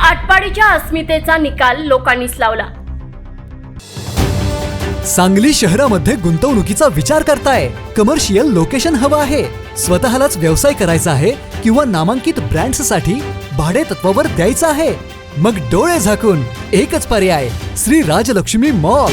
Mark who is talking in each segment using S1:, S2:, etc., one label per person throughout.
S1: आटपाडीच्या अस्मितेचा निकाल लोकांनीच लावला.
S2: सांगली शहरामध्ये गुंतवणुकीचा विचार करताय. कमर्शियल लोकेशन हवं आहे. स्वतःलाच व्यवसाय करायचा आहे किंवा नामांकित ब्रँड्ससाठी भाडे तत्वावर द्यायचं आहे. मग डोळे झाकून एकच पर्याय श्री राजलक्ष्मी मॉल.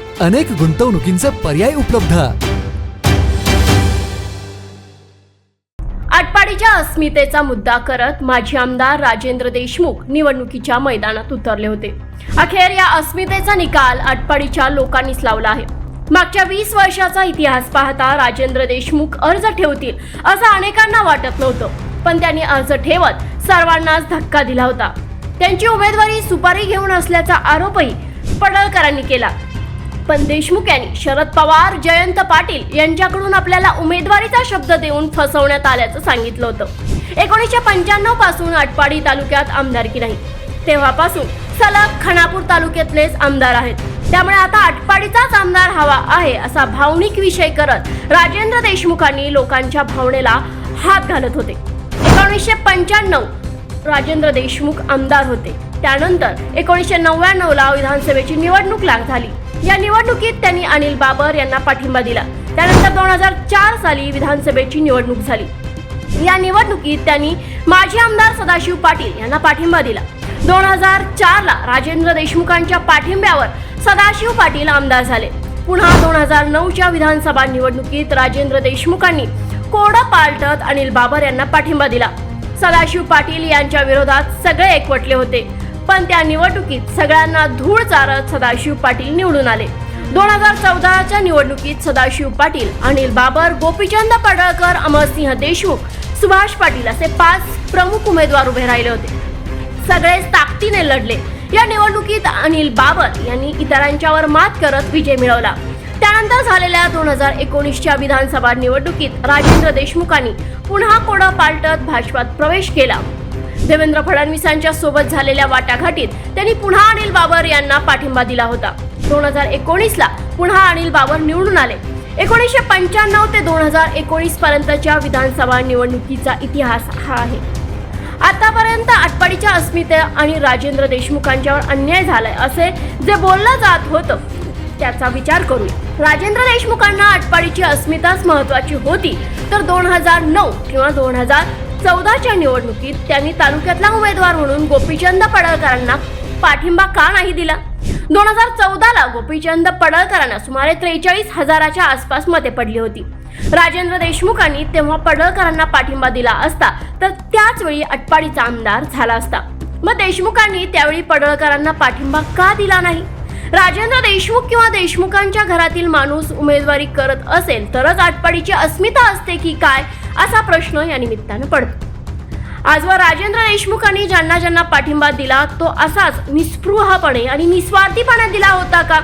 S2: अनेक गुंतवणुकींचे पर्याय उपलब्ध.
S1: आटपाडीच्या अस्मितेचा मुद्दा करत माजी आमदार राजेंद्र देशमुख निवडणुकीच्या मैदानात उतरले होते. अखेर या अस्मितेचा निकाल आटपाडीच्या लोकांनीच लावला आहे. मागच्या वीस वर्षाचा इतिहास पाहता राजेंद्र देशमुख अर्ज ठेवतील असं अनेकांना वाटत नव्हतं. पण त्यांनी अर्ज ठेवत सर्वांनाच धक्का दिला होता. त्यांची उमेदवारी सुपारी घेऊन असल्याचा आरोपही पडळकरांनी केला. पण देशमुख यांनी शरद पवार जयंत पाटील यांच्याकडून आपल्याला उमेदवारीचा शब्द देऊन फसवण्यात आल्याचं सांगितलं होतं. एकोणीसशे पंच्याण्णवपासून आटपाडी तालुक्यात आमदारकी नाही. तेव्हापासून सलग खानापूर तालुक्यातलेच आमदार आहेत. त्यामुळे आता आटपाडीचाच आमदार हवा आहे असा भावनिक विषय करत राजेंद्र देशमुखांनी लोकांच्या भावनेला हात घालत होते. एकोणीसशे पंच्याण्णव राजेंद्र देशमुख आमदार होते. त्यानंतर एकोणीसशे नव्याण्णवला विधानसभेची निवडणूक लाग झाली. या निवडणुकीत त्यांनी अनिल बाबर यांना पाठिंबा दिला. त्यानंतर दोन हजार चार साली विधानसभेची निवडणूक झाली. या निवडणुकीत त्यांनी माजी आमदार सदाशिव पाटील यांना पाठिंबा दिला. दोन हजार चार ला राजेंद्र देशमुखांच्या पाठिंब्यावर सदाशिव पाटील आमदार झाले. पुन्हा दोन हजार नऊच्या विधानसभा निवडणुकीत राजेंद्र देशमुखांनी कोडं पालटत अनिल बाबर यांना पाठिंबा दिला. सदाशिव पाटील यांच्या विरोधात सगळे एकवटले होते. पण त्या निवडणुकीत सगळ्यांना धूळ चारत सदाशिव पाटील निवडून आले. दोन हजार चौदाच्या निवडणुकीत सदाशिव पाटील अनिल बाबर गोपीचंद पडळकर अमरसिंह देशमुख सुभाष पाटील असे पाच प्रमुख उमेदवार उभे राहिले होते. सगळेच ताकदीने लढले. या निवडणुकीत अनिल बाबर यांनी इतरांच्यावर मात करत विजय मिळवला. त्यानंतर झालेल्या दोन हजार एकोणीसच्या विधानसभा निवडणुकीत राजेंद्र देशमुखांनी पुन्हा कोडं पालटत भाजपात प्रवेश केला. देवेंद्र फडणवीसांच्या सोबत झालेल्या वाटाघाटीत त्यांनी पुन्हा अनिल बाबर यांना पाठिंबा दिला होता. दोन हजार एकोणीसला पुन्हा अनिल बाबर निवडून आले. एकोणीसशे पंच्याण्णव ते दोन हजार एकोणीस पर्यंतच्या विधानसभा निवडणुकीचा इतिहास हा आहे. आतापर्यंत आटपाडीच्या अस्मिता आणि राजेंद्र देशमुखांच्यावर अन्याय झालाय असे जे बोललं जात होतं त्याचा विचार करूया. राजेंद्र देशमुखांना आटपाडीची अस्मिताच महत्वाची होती तर दोन हजार नऊ किंवा दोन हजार चौदाच्या निवडणुकीत त्यांनी तालुक्यातला उमेदवार म्हणून गोपीचंद पडळकरांना पाठिंबा का नाही दिला? दोन हजार चौदाला गोपीचंद पडळकरांना सुमारे त्रेचाळीस हजाराच्या आसपास मते पडली होती. राजेंद्र देशमुखांनी तेव्हा पडळकरांना पाठिंबा दिला असता तर त्याच वेळी अटपाडीचा आमदार झाला असता. मग देशमुखांनी त्यावेळी पडळकरांना पाठिंबा का दिला नाही? राजेंद्र देशमुख किंवा देशमुखांच्या घरातील माणूस उमेदवारी करत असेल तरच आटपाडीची अस्मिता असते की काय? असा प्रश्न या निमित्तानं पडतो. आजवर राजेंद्र देशमुखांनी ज्यांना ज्यांना पाठिंबा दिला तो असाच निस्पृहपणे आणि निस्वार्थीपणे दिला होता का?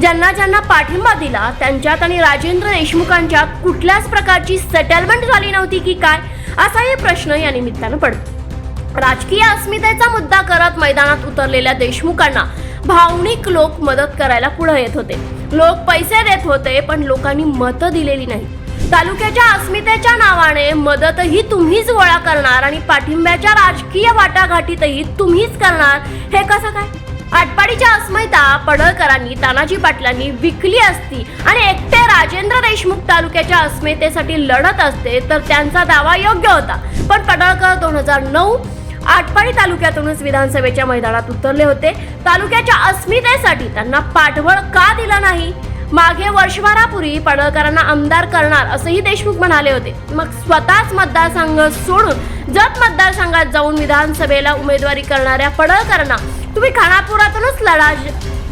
S1: ज्यांना ज्यांना पाठिंबा दिला त्यांच्यात आणि राजेंद्र देशमुखांच्या कुठल्याच प्रकारची सेटलमेंट झाली नव्हती की काय? असाही प्रश्न या निमित्तानं पडतो. राजकीय अस्मितेचा मुद्दा करत मैदानात उतरलेल्या देशमुखांना भावनिक लोक मदत करायला पुढे येत होते. लोक पैसे देत होते पण लोकांनी मतं दिलेली नाही. तालुक्याच्या अस्मितेच्या नावाने मदतही तुम्हीच गोळा करणार आणि पाठिंब्याच्या राजकीय वाटाघाटीतही तुम्हीच करणार. हे कसं काय? आटपाडीच्या अस्मिता पडळकरांनी तानाजी पाटलांनी विकली असती आणि एकटे राजेंद्र देशमुख तालुक्याच्या अस्मितेसाठी लढत असते तर त्यांचा दावा योग्य होता. पण पडळकर दोन हजार नऊ आटपाडी तालुक्यातूनच विधानसभेच्या मैदानात उतरले होते. तालुक्याच्या अस्मितेसाठी त्यांना पाठबळ का दिलं नाही? मागे वर्षभरापूर्वी पडळकरांना आमदार करणार असंही देशमुख म्हणाले होते. मग स्वतःच मतदारसंघ सोडून जत मतदारसंघात जाऊन विधानसभेला उमेदवारी करणाऱ्या पडळकरांना तुम्ही खानापुरातूनच लढा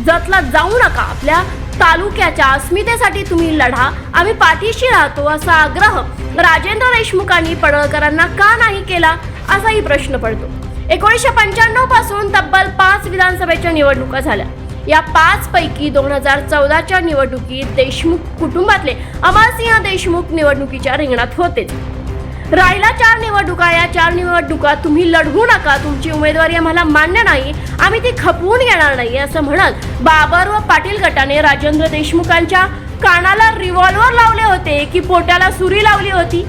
S1: जतला जाऊ नका. आपल्या तालुक्याच्या अस्मितेसाठी तुम्ही लढा. आम्ही पाठीशी राहतो असा आग्रह राजेंद्र देशमुखांनी पडळकरांना का नाही केला असाही प्रश्न पडतो. एकोणीसशे पंच्याण्णवपासून तब्बल पाच विधानसभेच्या निवडणुका झाल्या. या पाच पैकी दोन हजार चौदाच्या निवडणुकीत देशमुख कुटुंबातले अमरसिंह देशमुख निवडणुकीच्या रिंगणात होते राहिला चार निवडणुका या चार निवडणुका तुम्ही लढवू नका तुमची उमेदवारी आम्हाला मान्य नाही आम्ही ती खपवून येणार नाही असं म्हणत बाबर व पाटील गटाने राजेंद्र देशमुखांच्या कानाला रिव्हॉल्वर लावले होते की पोटाला सुरी लावली होती.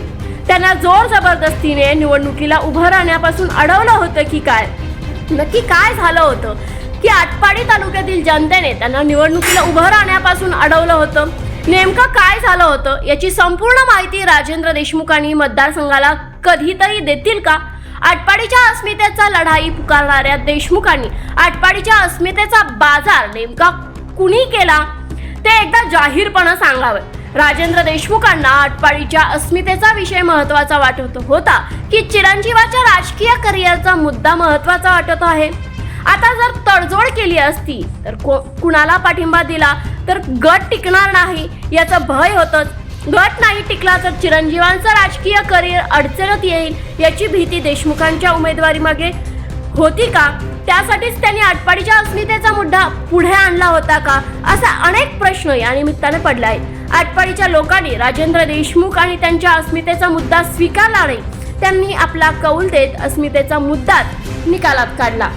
S1: त्यांना जोर जबरदस्तीने निवडणुकीला उभं राहण्यापासून अडवलं होतं की काय? नक्की काय झालं होतं? की आटपाडी तालुक्यातील जनतेने त्यांना निवडणुकीला उभं राहण्यापासून अडवलं होतं. नेमकं काय झालं होतं याची संपूर्ण माहिती राजेंद्र देशमुखांनी मतदारसंघाला कधीतरी देतील का? आटपाडीच्या अस्मितेचा लढाई पुकारणाऱ्या देशमुखांनी आटपाडीच्या अस्मितेचा बाजार नेमका कुणी केला? ते एकदा जाहीरपणे सांगावं. राजेंद्र देशमुखांना आटपाडीच्या अस्मितेचा विषय महत्त्वाचा वाटत होता की चिरंजीवाच्या राजकीय करिअरचा मुद्दा महत्त्वाचा वाटत आहे. आता जर तडजोड केली असती तर को कुणाला पाठिंबा दिला? तर गट टिकणार नाही याचं भय होतच. गट नाही टिकला तर चिरंजीवांचं राजकीय करिअर अडचणीत येईल याची भीती देशमुखांच्या उमेदवारीमागे होती का? त्यासाठीच त्यांनी आटपाडीच्या अस्मितेचा मुद्दा पुढे आणला होता का? असा अनेक प्रश्न या निमित्ताने पडला आहे आटपाडीच्या लोकांनी राजेंद्र देशमुख आणि त्यांच्या अस्मितेचा मुद्दा स्वीकारला नाही. त्यांनी आपला कौल देत अस्मितेचा मुद्दाच निकालात काढला.